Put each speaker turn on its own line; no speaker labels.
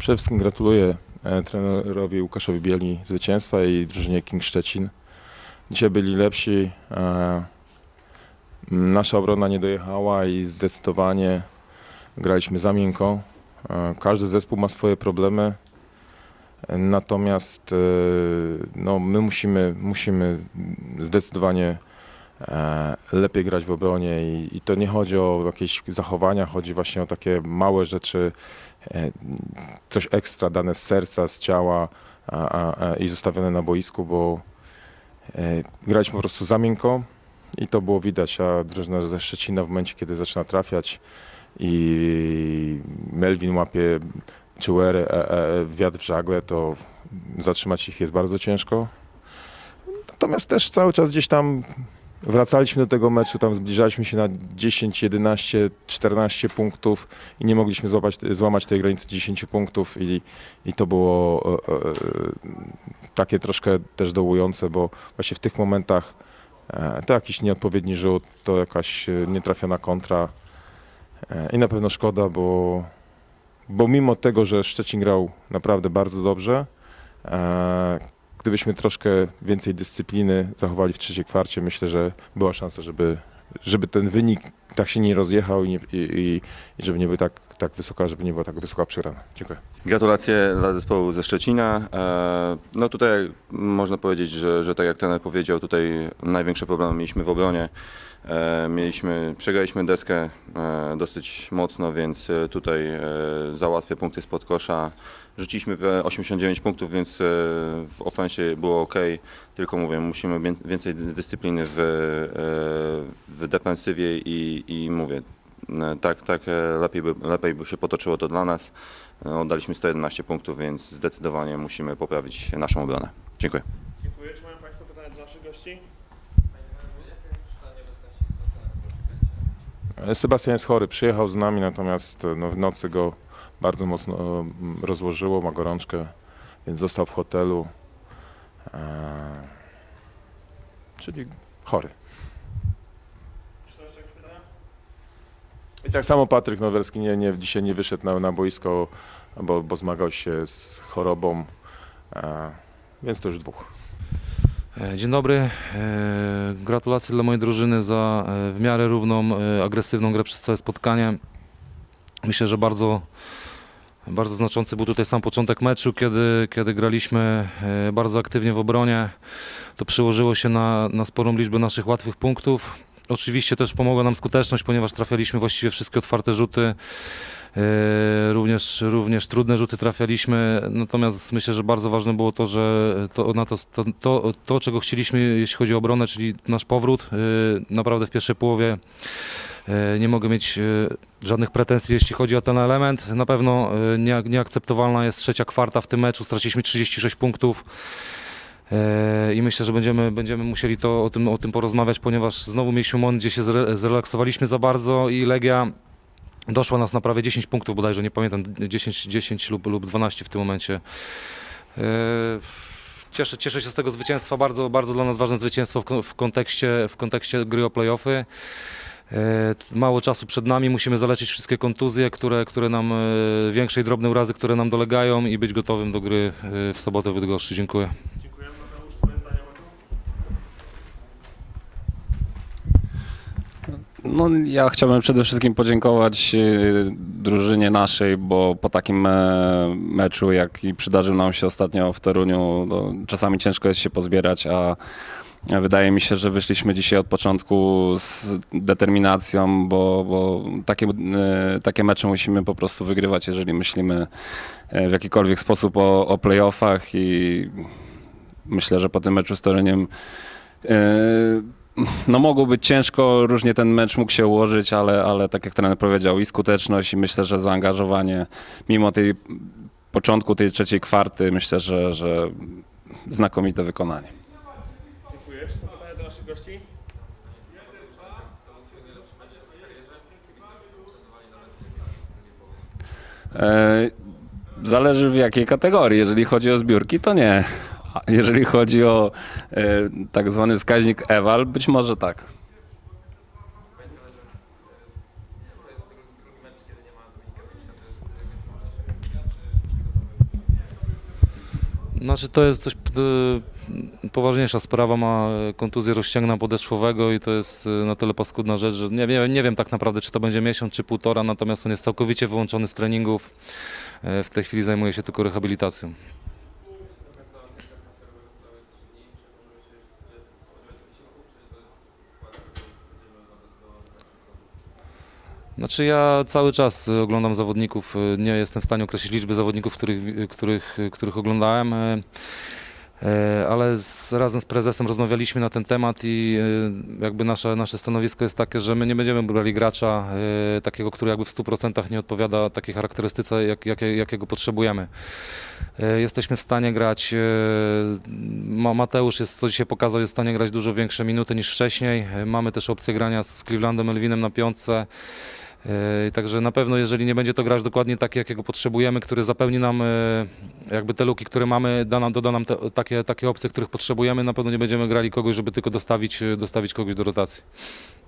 Przede wszystkim gratuluję e, trenerowi Łukaszowi Bieli zwycięstwa i drużynie King Szczecin. Dzisiaj byli lepsi. e, Nasza obrona nie dojechała i zdecydowanie graliśmy za miękko. E, Każdy zespół ma swoje problemy. Natomiast no, my musimy, musimy zdecydowanie lepiej grać w obronie i, i to nie chodzi o jakieś zachowania, chodzi właśnie o takie małe rzeczy, coś ekstra dane z serca, z ciała i zostawione na boisku, bo e, graliśmy po prostu za miękko i to było widać, a drużyna ze Szczecina w momencie, kiedy zaczyna trafiać i Melvin łapie czuer, e, e, wiatr w żagle, to zatrzymać ich jest bardzo ciężko. Natomiast też cały czas gdzieś tam wracaliśmy do tego meczu, tam zbliżaliśmy się na 10, 11, 14 punktów i nie mogliśmy złapać, złamać tej granicy 10 punktów i, i to było e, e, takie troszkę też dołujące, bo właśnie w tych momentach e, to jakiś nieodpowiedni rzut, to jakaś e, nietrafiona kontra e, i na pewno szkoda, bo, bo mimo tego, że Szczecin grał naprawdę bardzo dobrze, e, gdybyśmy troszkę więcej dyscypliny zachowali w trzeciej kwarcie, myślę, że była szansa, żeby, żeby ten wynik tak się nie rozjechał i, nie, i, i, żeby nie był tak, tak wysoka, żeby nie była tak wysoka przegrana. Dziękuję.
Gratulacje dla zespołu ze Szczecina. E, No tutaj można powiedzieć, że, że tak jak trener powiedział, tutaj największe problemy mieliśmy w obronie. E, Mieliśmy, przegraliśmy deskę e, dosyć mocno, więc tutaj załatwię punkty spod kosza. Rzuciliśmy e, 89 punktów, więc w ofensie było ok. Tylko mówię, musimy wię- więcej dyscypliny w, w defensywie i, i mówię, tak, tak e, lepiej by, lepiej by się potoczyło to dla nas. E, Oddaliśmy 111 punktów, więc zdecydowanie musimy poprawić naszą obronę. Dziękuję.
Dziękuję. Czy mają Państwo pytania do naszych gości?
E, Sebastian jest chory, przyjechał z nami, natomiast e, no, w nocy go bardzo mocno e, rozłożyło, ma gorączkę, więc został w hotelu. E, czyli chory.
Czy są jeszcze jakieś pytania?
I tak samo Patryk Nowelski nie, nie, dzisiaj nie wyszedł na, na boisko, bo, bo zmagał się z chorobą, więc to już dwóch.
E, Dzień dobry. E, Gratulacje dla mojej drużyny za e, w miarę równą, agresywną grę przez całe spotkanie. Myślę, że bardzo, bardzo znaczący był tutaj sam początek meczu, kiedy, kiedy graliśmy bardzo aktywnie w obronie. To przełożyło się na, na sporą liczbę naszych łatwych punktów. Oczywiście też pomogła nam skuteczność, ponieważ trafialiśmy właściwie wszystkie otwarte rzuty. E, Również, również trudne rzuty trafialiśmy, natomiast myślę, że bardzo ważne było to, że to, na to, to, to, to czego chcieliśmy, jeśli chodzi o obronę, czyli nasz powrót. e, Naprawdę w pierwszej połowie e, nie mogę mieć żadnych pretensji, jeśli chodzi o ten element. Na pewno nie- nieakceptowalna jest trzecia kwarta w tym meczu. Straciliśmy 36 punktów. E, I myślę, że będziemy, będziemy musieli to, o, tym, o tym porozmawiać, ponieważ znowu mieliśmy moment, gdzie się zre, zrelaksowaliśmy za bardzo i Legia doszła nas na prawie 10 punktów bodajże, nie pamiętam, 10, 10 lub, lub 12 w tym momencie. E, Cieszę, cieszę się z tego zwycięstwa, bardzo, bardzo dla nas ważne zwycięstwo w, ko- w, kontekście, w kontekście gry o playoffy. E, Mało czasu przed nami, musimy zaleczyć wszystkie kontuzje, które, które nam, większe i drobne urazy, które nam dolegają i być gotowym do gry w sobotę w Bydgoszczy. Dziękuję.
Dziękuję. Mateusz, Twoje zdanie o meczu?
No, ja chciałbym przede wszystkim podziękować y, drużynie naszej, bo po takim e, meczu, jaki przydarzył nam się ostatnio w Toruniu, no, czasami ciężko jest się pozbierać, a wydaje mi się, że wyszliśmy dzisiaj od początku z determinacją, bo, bo takie, e, takie mecze musimy po prostu wygrywać, jeżeli myślimy e, w jakikolwiek sposób o, o playoffach i myślę, że po tym meczu z Toruniem e, no mogło być ciężko, różnie ten mecz mógł się ułożyć, ale, ale tak jak trener powiedział, i skuteczność, i myślę, że zaangażowanie, mimo tej początku tej trzeciej kwarty, myślę, że, że znakomite wykonanie.
Dziękuję. Czy są pytania do naszych gości?
E, Zależy w jakiej kategorii. Jeżeli chodzi o zbiórki, to nie. Jeżeli chodzi o e, tak zwany wskaźnik eval, być może tak.
Znaczy to jest coś e, poważniejsza sprawa, ma e, kontuzję rozścięgna podeszwowego i to jest na tyle paskudna rzecz, że nie, wiem- nie wiem tak naprawdę czy to będzie miesiąc czy półtora, natomiast on jest całkowicie wyłączony z treningów. W tej chwili zajmuje się tylko rehabilitacją. Znaczy ja cały czas y, oglądam zawodników, y, nie jestem w stanie określić liczby zawodników, których, y, których, których oglądałem, ale z, razem z prezesem rozmawialiśmy na ten temat i jakby nasze, nasze stanowisko jest takie, że my nie będziemy brali gracza takiego, który jakby w 100% nie odpowiada takiej charakterystyce, jak, jakie, jakiego potrzebujemy. Jesteśmy w stanie grać, Ma- Mateusz jest, co dzisiaj pokazał, jest w stanie grać dużo większe minuty niż wcześniej. Mamy też opcję grania z Clevelandem Elwinem na piątce. Yy, Także na pewno, jeżeli nie będzie to grać dokładnie tak, jakiego potrzebujemy, który zapewni nam yy, jakby te luki, które mamy, da nam, doda nam te, takie, takie opcje, których potrzebujemy, na pewno nie będziemy grali kogoś, żeby tylko dostawić, yy, dostawić kogoś do rotacji.